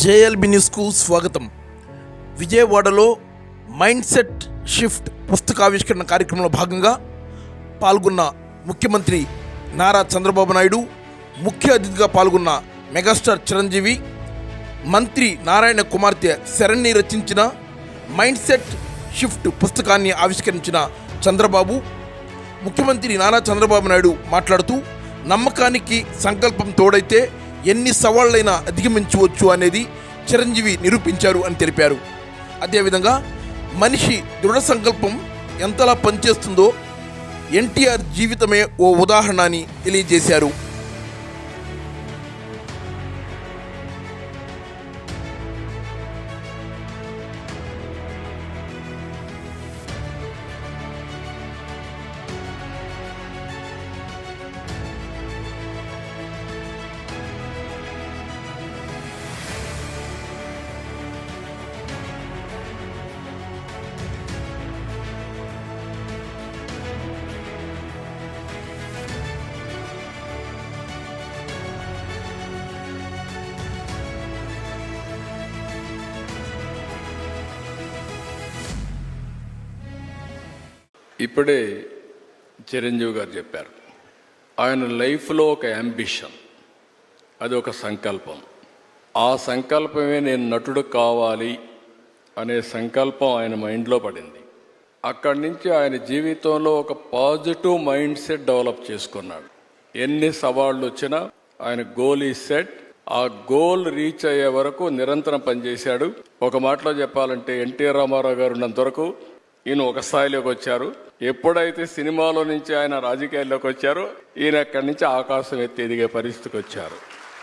JLB న్యూస్కు స్వాగతం. విజయవాడలో మైండ్ సెట్ షిఫ్ట్ పుస్తకావిష్కరణ కార్యక్రమంలో భాగంగా పాల్గొన్న ముఖ్యమంత్రి నారా చంద్రబాబు నాయుడు ముఖ్య అతిథిగా పాల్గొన్న మెగాస్టార్ చిరంజీవి మంత్రి నారాయణ కుమార్తె శరణ్ని రచించిన మైండ్ సెట్ షిఫ్ట్ పుస్తకాన్ని ఆవిష్కరించిన చంద్రబాబు ముఖ్యమంత్రి నారా చంద్రబాబు నాయుడు మాట్లాడుతూ నమ్మకానికి సంకల్పం తోడైతే ఎన్ని సవాళ్ళైనా అధిగమించవచ్చు అనేది చిరంజీవి నిరూపించారు అని తెలిపారు. అదేవిధంగా మనిషి దృఢ సంకల్పం ఎంతలా పనిచేస్తుందో ఎన్టీఆర్ జీవితమే ఓ ఉదాహరణ అని తెలియజేశారు. ఇప్పుడే చిరంజీవి గారు చెప్పారు. ఆయన లైఫ్లో ఒక అంబిషన్. అది ఒక సంకల్పం. ఆ సంకల్పమే నేను నటుడు కావాలి అనే సంకల్పం ఆయన మైండ్లో పడింది. అక్కడి నుంచి ఆయన జీవితంలో ఒక పాజిటివ్ మైండ్ సెట్ డెవలప్ చేసుకున్నాడు. ఎన్ని సవాళ్ళు వచ్చినా ఆయన గోల్ ఈ సెట్ ఆ గోల్ రీచ్ అయ్యే వరకు నిరంతరం పనిచేశాడు. ఒక మాటలో చెప్పాలంటే ఎన్టీఆర్ రామారావు గారు ఉన్నంత వరకు ఈయన ఒక స్థాయిలోకి వచ్చారు. ఎప్పుడైతే సినిమాలో నుంచి ఆయన రాజకీయాల్లోకి వచ్చారో ఈయన అక్కడి నుంచి ఆకాశం ఎత్తి ఎదిగే పరిస్థితికి వచ్చారు.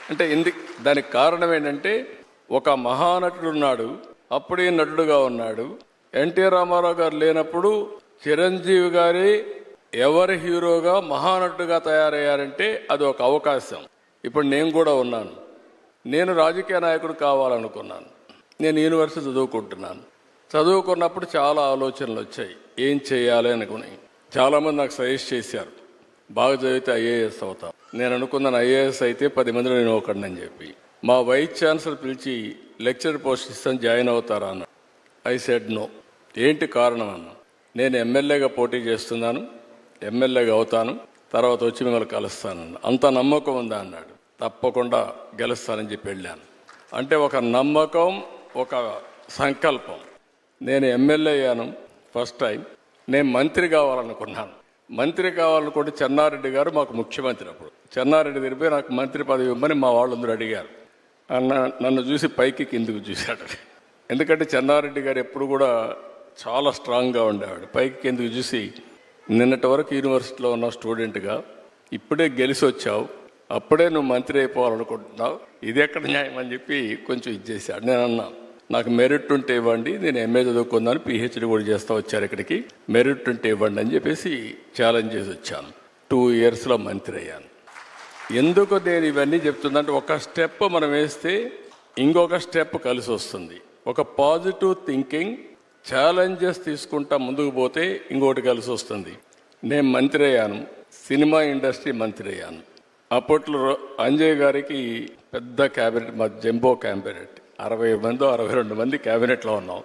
అంటే ఇంది దానికి కారణం ఏంటంటే ఒక మహానటుడు ఉన్నాడు అప్పుడే నటుడుగా ఉన్నాడు. ఎన్టీ రామారావు గారు లేనప్పుడు చిరంజీవి గారి ఎవరి హీరోగా మహానటుడుగా తయారయ్యారంటే అది ఒక అవకాశం. ఇప్పుడు నేను కూడా ఉన్నాను. నేను రాజకీయ నాయకుడు కావాలనుకున్నాను. నేను యూనివర్సిటీ చదువుకుంటున్నాను. చదువుకున్నప్పుడు చాలా ఆలోచనలు వచ్చాయి. ఏం చేయాలి అనుకుని. చాలామంది నాకు సజెస్ట్ చేశారు. బాగా చదివితే ఐఏఎస్ అవుతాం. నేను అనుకున్నాను ఐఏఎస్ అయితే పది మందిలో నేను ఒకడినని చెప్పి. మా వైస్ ఛాన్సలర్ పిలిచి లెక్చర్ పోస్ట్ ఇస్తాను జాయిన్ అవుతారా అన్న ఐ సెడ్ నో. ఏంటి కారణం అన్న. నేను ఎమ్మెల్యేగా పోటీ చేస్తున్నాను ఎమ్మెల్యేగా అవుతాను తర్వాత వచ్చి మిమ్మల్ని కలుస్తానన్న అంత నమ్మకం ఉందా అన్నాడు. తప్పకుండా గెలుస్తానని చెప్పి వెళ్ళాను. అంటే ఒక నమ్మకం ఒక సంకల్పం. నేను ఎమ్మెల్యే అయ్యాను ఫస్ట్ టైం. నేను మంత్రి కావాలనుకున్నాను. మంత్రి కావాలనుకుంటే చెన్నారెడ్డి గారు మాకు ముఖ్యమంత్రి అప్పుడు. చెన్నారెడ్డి తిరిగి నాకు మంత్రి పదవి ఇవ్వమని మా వాళ్ళందరూ అడిగారు. అన్న నన్ను చూసి పైకి కిందికి చూశాడు. ఎందుకంటే చెన్నారెడ్డి గారు ఎప్పుడు కూడా చాలా స్ట్రాంగ్గా ఉండేవాడు. పైకి కిందికి చూసి నిన్నటి వరకు యూనివర్సిటీలో ఉన్న స్టూడెంట్గా ఇప్పుడే గెలిచి వచ్చావు. అప్పుడే నువ్వు మంత్రి అయిపోవాలనుకుంటున్నావు. ఇది ఎక్కడ న్యాయం? అని చెప్పి కొంచెం ఇది చేశాడు. నేను అన్నా నాకు మెరిట్ ఉంటే ఇవ్వండి నేను ఎంఏ చదువుకున్నాను పిహెచ్డి కూడా చేస్తా వచ్చారు ఇక్కడికి. మెరిట్ ఉంటే ఇవ్వండి అని చెప్పేసి ఛాలెంజ్ చేసి వచ్చాను. టూ ఇయర్స్లో మంత్రి అయ్యాను. ఎందుకు నేను ఇవన్నీ చెప్తుందంటే ఒక స్టెప్ మనం వేస్తే ఇంకొక స్టెప్ కలిసి వస్తుంది. ఒక పాజిటివ్ థింకింగ్ ఛాలెంజెస్ తీసుకుంటా ముందుకు పోతే ఇంకోటి కలిసి వస్తుంది. నేను మంత్రి అయ్యాను. సినిమా ఇండస్ట్రీ మంత్రి అయ్యాను. అప్పట్లో అంజయ్ గారికి పెద్ద క్యాబినెట్ మా జంబో క్యాబినెట్ అరవై మంది అరవై రెండు మంది క్యాబినెట్లో ఉన్నాం.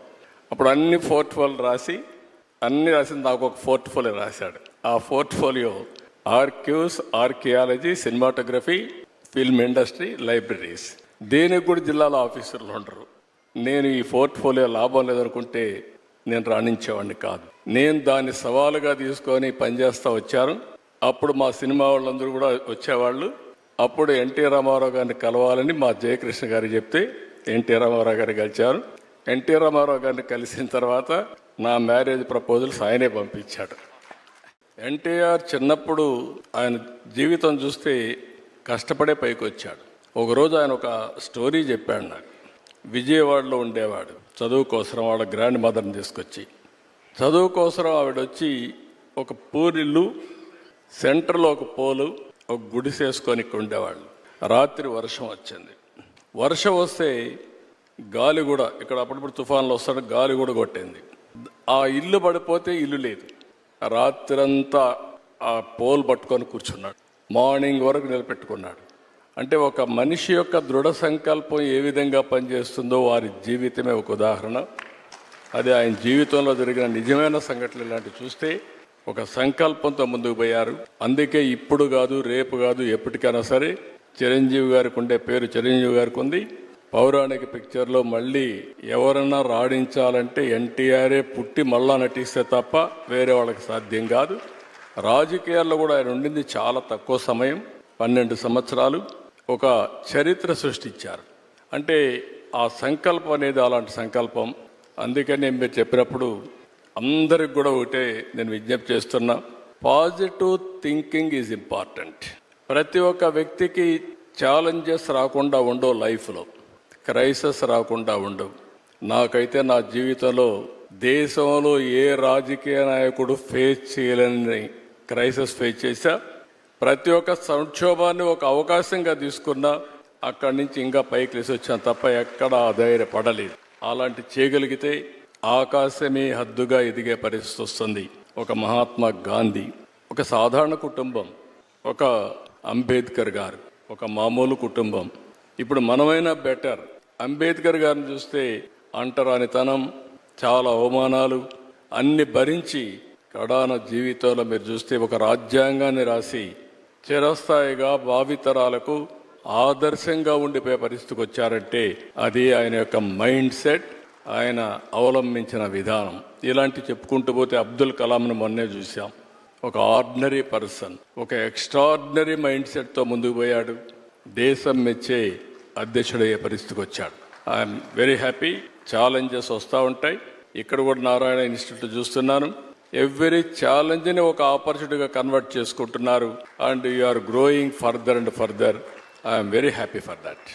అప్పుడు అన్ని పోర్ట్ఫోలియో రాసి అన్ని రాసిన నాకు ఒక పోర్ట్ఫోలియో రాశాడు. ఆ portfolio ఆర్క్యూస్ archaeology cinematography film industry libraries. దేనికి కూడా జిల్లాలో ఆఫీసర్లు ఉండరు. నేను ఈ పోర్ట్ఫోలియో లాభం లేదనుకుంటే నేను రాణించేవాడిని కాదు. నేను దాన్ని సవాలుగా తీసుకొని పనిచేస్తూ వచ్చాను. అప్పుడు మా సినిమా వాళ్ళందరూ కూడా వచ్చేవాళ్ళు. అప్పుడు ఎన్టీ రామారావు గారిని కలవాలని మా జయకృష్ణ గారు చెప్తే ఎన్టీ రామారావు గారు కలిశారు. ఎన్టీ రామారావు గారిని కలిసిన తర్వాత నా మ్యారేజ్ ప్రపోజల్స్ ఆయనే పంపించాడు. ఎన్టీఆర్ చిన్నప్పుడు ఆయన జీవితం చూస్తే కష్టపడే పైకి వచ్చాడు ఒకరోజు ఆయన ఒక స్టోరీ చెప్పాడు నాకు. విజయవాడలో ఉండేవాడు. చదువు కోసం వాళ్ళ గ్రాండ్ మదర్ని తీసుకొచ్చి. చదువు కోసం ఆవిడ వచ్చి ఒక పూరిల్లు సెంటర్లో ఒక పోలు ఒక గుడిసేసుకొని ఇక్కడ ఉండేవాళ్ళు రాత్రి వర్షం వచ్చింది. వర్షం వస్తే గాలి కూడా ఇక్కడ అప్పుడప్పుడు తుఫాన్లు వస్తాడు గాలి కూడా కొట్టింది. ఆ ఇల్లు పడిపోతే ఇల్లు లేదు. రాత్రంతా ఆ పోల్ పట్టుకొని కూర్చున్నాడు. మార్నింగ్ వరకు నిలబెట్టుకున్నాడు. అంటే ఒక మనిషి యొక్క దృఢ సంకల్పం ఏ విధంగా పనిచేస్తుందో వారి జీవితమే ఒక ఉదాహరణ. అది ఆయన జీవితంలో జరిగిన నిజమైన సంఘటనలు ఇలాంటివి చూస్తే ఒక సంకల్పంతో ముందుకు పోయారు. అందుకే ఇప్పుడు కాదు రేపు కాదు ఎప్పటికైనా సరే చిరంజీవి గారికి ఉండే పేరు చిరంజీవి గారికి ఉంది. పౌరాణిక పిక్చర్లో మళ్ళీ ఎవరన్నా రాణించాలంటే ఎన్టీఆరే పుట్టి మళ్ళా నటిస్తే తప్ప వేరే వాళ్ళకి సాధ్యం కాదు. రాజకీయాల్లో కూడా ఆయన ఉండింది చాలా తక్కువ సమయం పన్నెండు సంవత్సరాలు. ఒక చరిత్ర సృష్టించారు. అంటే ఆ సంకల్పం అనేది అలాంటి సంకల్పం. అందుకని మీరు చెప్పినప్పుడు అందరికి కూడా ఒకటే నేను విజ్ఞప్తి చేస్తున్నా. పాజిటివ్ థింకింగ్ ఈజ్ ఇంపార్టెంట్ ప్రతి ఒక్క వ్యక్తికి ఛాలెంజెస్ రాకుండా ఉండవు లైఫ్లో. క్రైసిస్ రాకుండా ఉండవు. నాకైతే నా జీవితంలో దేశంలో ఏ రాజకీయ నాయకుడు ఫేస్ చేయలేని క్రైసిస్ ఫేస్ చేశా. ప్రతి ఒక్క సంక్షోభాన్ని ఒక అవకాశంగా తీసుకున్నా అక్కడి నుంచి ఇంకా పైకి లేసి వచ్చాను తప్ప ఎక్కడ ఆధైర్యపడలేదు అలాంటి చేయగలిగితే ఆకాశమే హద్దుగా ఎదిగే పరిస్థితి వస్తుంది. ఒక మహాత్మా గాంధీ ఒక సాధారణ కుటుంబం ఒక అంబేద్కర్ గారు. ఒక మామూలు కుటుంబం. ఇప్పుడు మనమైనా బెటర్. అంబేద్కర్ గారిని చూస్తే అంటరానితనం చాలా అవమానాలు అన్ని భరించి కడాన జీవితంలో మీరు చూస్తే ఒక రాజ్యాంగాన్ని రాసి చిరస్థాయిగా భావితరాలకు ఆదర్శంగా ఉండిపోయే పరిస్థితికి వచ్చారంటే అది ఆయన యొక్క మైండ్ సెట్ ఆయన అవలంబించిన విధానం. ఇలాంటి చెప్పుకుంటూ పోతే అబ్దుల్ కలాంను మొన్నే చూసాం ఒక ఆర్డినరీ పర్సన్ ఒక ఎక్స్ట్రాడినరీ మైండ్ సెట్తో ముందుకు పోయాడు. దేశం మెచ్చే అధ్యక్షుడయ్యే పరిస్థితికి వచ్చాడు. I'm very happy. ఛాలెంజెస్ వస్తూ ఉంటాయి. ఇక్కడ కూడా నారాయణ ఇన్స్టిట్యూట్ చూస్తున్నాను. ఎవ్రీ ఛాలెంజ్ని ఒక ఆపర్చునిటీగా కన్వర్ట్ చేసుకుంటున్నారు. And you are growing further and further. I'm very happy for that.